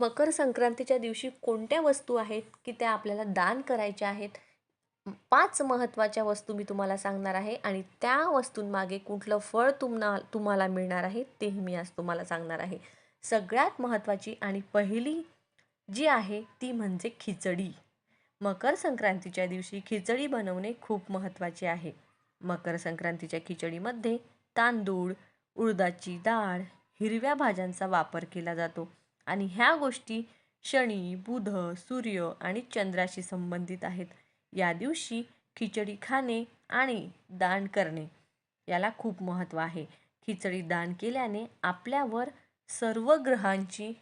मकर संक्रांतीच्या दिवशी कोणत्या वस्तू आहेत की त्या आपल्याला दान करायच्या आहेत? पाच महत्त्वाच्या वस्तू मी तुम्हाला सांगणार आहे आणि त्या वस्तूंमागे कुठलं फळ तुम्हाला तुम्हाला मिळणार आहे तेही मी आज तुम्हाला सांगणार आहे. सगळ्यात महत्त्वाची आणि पहिली जी आहे ती म्हणजे खिचडी. मकर संक्रांतीच्या दिवशी खिचडी बनवणे खूप महत्त्वाचे आहे. मकर संक्रांतीच्या खिचडीमध्ये तांदूळ उडदाची डाळ हिरव्या भाज्यांचा वापर केला जातो. आणि ह्या गोष्टी शनी बुध सूर्य आणि चंद्राशी संबंधित आहेत. या दिवशी खिचडी खाणे आणि दान करणे याला खूप महत्त्व आहे. खिचडी दान केल्याने आपल्यावर सर्व ग्रहांची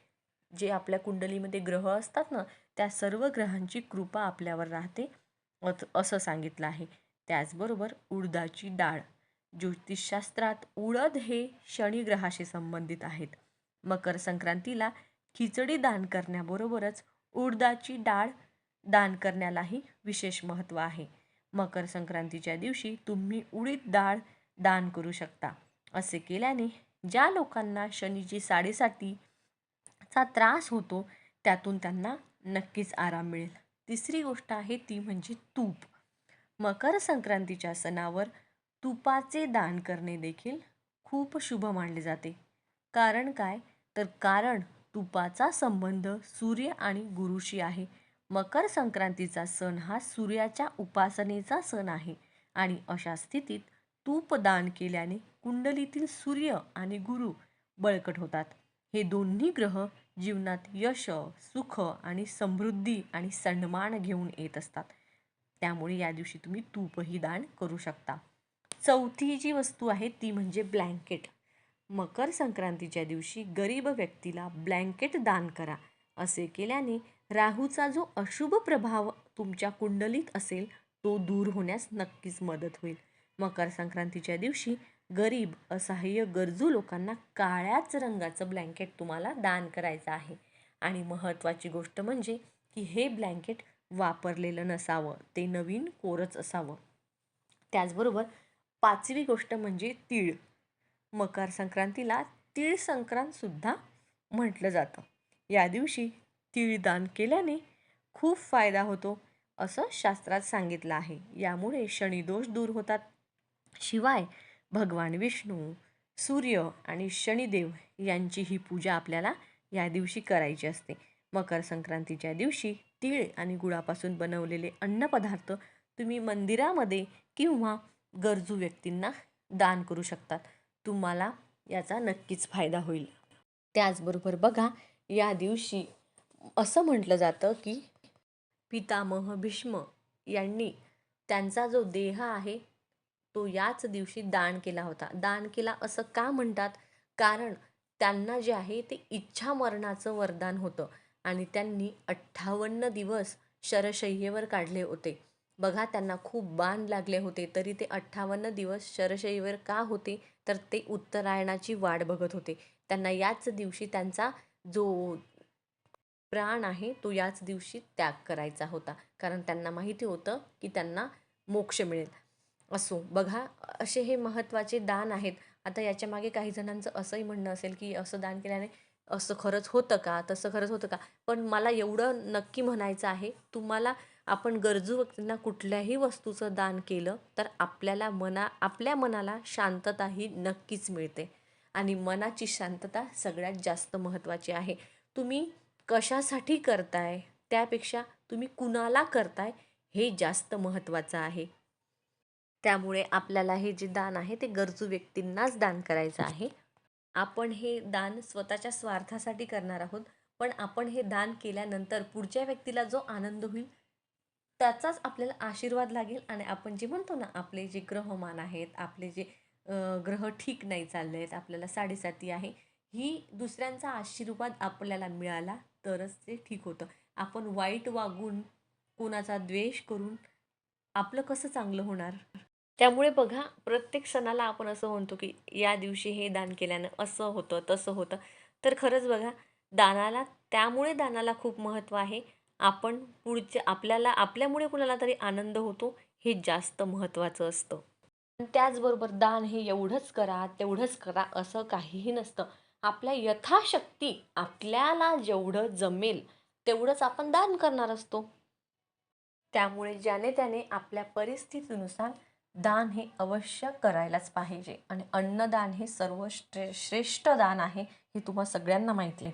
जे आपल्या कुंडलीमध्ये ग्रह असतात ना त्या सर्व ग्रहांची कृपा आपल्यावर राहते. असं सांगितलं आहे. त्याचबरोबर उडदाची डाळ. ज्योतिषशास्त्रात उडद हे शनिग्रहाशी संबंधित आहेत. मकर संक्रांतीला खिचडी दान करण्याबरोबरच उडदाची डाळ दान करण्यालाही विशेष महत्त्व आहे. मकर संक्रांतीच्या दिवशी तुम्ही उडीद डाळ दान करू शकता. असे केल्याने ज्या लोकांना शनीची साडेसातीचा त्रास होतो त्यातून त्यांना नक्कीच आराम मिळेल. तिसरी गोष्ट आहे ती म्हणजे तूप. मकर संक्रांतीच्या सणावर तुपाचे दान करणे देखील खूप शुभ मानले जाते. कारण काय? तर कारण तुपाचा संबंध सूर्य आणि गुरुशी आहे. मकर संक्रांतीचा सण हा सूर्याच्या उपासनेचा सण आहे आणि अशा स्थितीत तूप दान केल्याने कुंडलीतील सूर्य आणि गुरु बळकट होतात. हे दोन्ही ग्रह जीवनात यश सुख आणि समृद्धी आणि सन्मान घेऊन येत असतात. त्यामुळे या दिवशी तुम्ही तूपही दान करू शकता. चौथी जी वस्तू आहे ती म्हणजे ब्लँकेट. मकर संक्रांतीच्या दिवशी गरीब व्यक्तीला ब्लँकेट दान करा असे केल्याने राहूचा जो अशुभ प्रभाव तुमच्या कुंडलीत असेल तो दूर होण्यास नक्कीच मदत होईल. मकर संक्रांतीच्या दिवशी गरीब असहाय्य गरजू लोकांना काळ्याच रंगाचं ब्लँकेट तुम्हाला दान करायचं आहे. आणि महत्त्वाची गोष्ट म्हणजे की हे ब्लँकेट वापरलेलं नसावं ते नवीन कोरच असावं. त्याचबरोबर पाचवी गोष्ट म्हणजे तीळ. मकर संक्रांतीला तीळ संक्रांतसुद्धा म्हटलं जातं. या दिवशी तिळदान केल्याने खूप फायदा होतो असं शास्त्रात सांगितलं आहे. यामुळे शनिदोष दूर होतात. शिवाय भगवान विष्णू सूर्य आणि शनिदेव यांची ही पूजा आपल्याला या दिवशी करायची असते. मकर संक्रांतीच्या दिवशी तीळ आणि गुळापासून बनवलेले अन्नपदार्थ तुम्ही मंदिरामध्ये किंवा गरजू व्यक्तींना दान करू शकतात. तुम्हाला याचा नक्कीच फायदा होईल. त्याचबरोबर बघा या दिवशी असं म्हटलं जातं की पितामह भीष्म यांनी त्यांचा जो देह आहे तो याच दिवशी दान केला होता. दान केला असं का म्हणतात? कारण त्यांना जे आहे ते इच्छा मरणाचं वरदान होतं आणि त्यांनी अठ्ठावन्न दिवस शरशय्येवर काढले होते. बघा त्यांना खूप बाण लागले होते तरी ते अठ्ठावन्न दिवस शरशय्येवर का होते तर ते उत्तरायणाची वाट बघत होते. त्यांना याच दिवशी त्यांचा जो प्राण आहे तो याच दिवशी त्याग करायचा होता. कारण त्यांना माहिती होतं की त्यांना मोक्ष मिळेल. असो बघा असे हे महत्त्वाचे दान आहेत. आता याच्यामागे काही जणांचं असंही म्हणणं असेल की असं दान केल्याने असं खरंच होतं का? तसं खरंच होतं का? पण मला एवढं नक्की म्हणायचं आहे तुम्हाला आपण गरजू व्यक्तींना कुठल्याही वस्तूचं दान केलं तर आपल्याला मना आपल्या मनाला शांतता ही नक्कीच मिळते. आणि मनाची शांतता सगळ्यात जास्त महत्त्वाची आहे. तुम्ही कशासाठी करताय? त्यापेक्षा तुम्ही कुणाला करताय? हे जास्त महत्त्वाचं आहे. त्यामुळे आपल्याला हे जे दान आहे ते गरजू व्यक्तींनाच दान करायचं आहे. आपण हे दान स्वतःच्या स्वार्थासाठी करणार आहोत. पण आपण हे दान केल्यानंतर पुढच्या व्यक्तीला जो आनंद होईल त्याचाच आपल्याला आशीर्वाद लागेल आणि आपण जे म्हणतो ना आपले जे ग्रहमान आहेत आपले जे ग्रह ठीक नाही चालले आहेत आपल्याला साडेसाती आहे ही दुसऱ्यांचा आशीर्वाद आपल्याला मिळाला तरच ते ठीक होतं. आपण वाईट वागून कोणाचा द्वेष करून आपलं कसं चांगलं होणार? त्यामुळे बघा प्रत्येक सणाला आपण असं म्हणतो की या दिवशी हे दान केल्यानं असं होतं तसं होतं. तर खरंच बघा दानाला त्यामुळे दानाला खूप महत्त्व आहे. आपण पुढच्या आपल्याला आपल्यामुळे कुणाला तरी आनंद होतो हे जास्त महत्त्वाचं असतं. त्याचबरोबर दान हे एवढंच करा तेवढंच करा असं काहीही नसतं. आपल्या यथाशक्ती आपल्याला जेवढं जमेल तेवढंच आपण दान करणार असतो. त्यामुळे ज्याने त्याने आपल्या परिस्थितीनुसार दान हे अवश्य करायलाच पाहिजे. आणि अन्नदान हे सर्व श्रे श्रेष्ठ दान आहे हे तुम्हा सगळ्यांना माहिती आहे.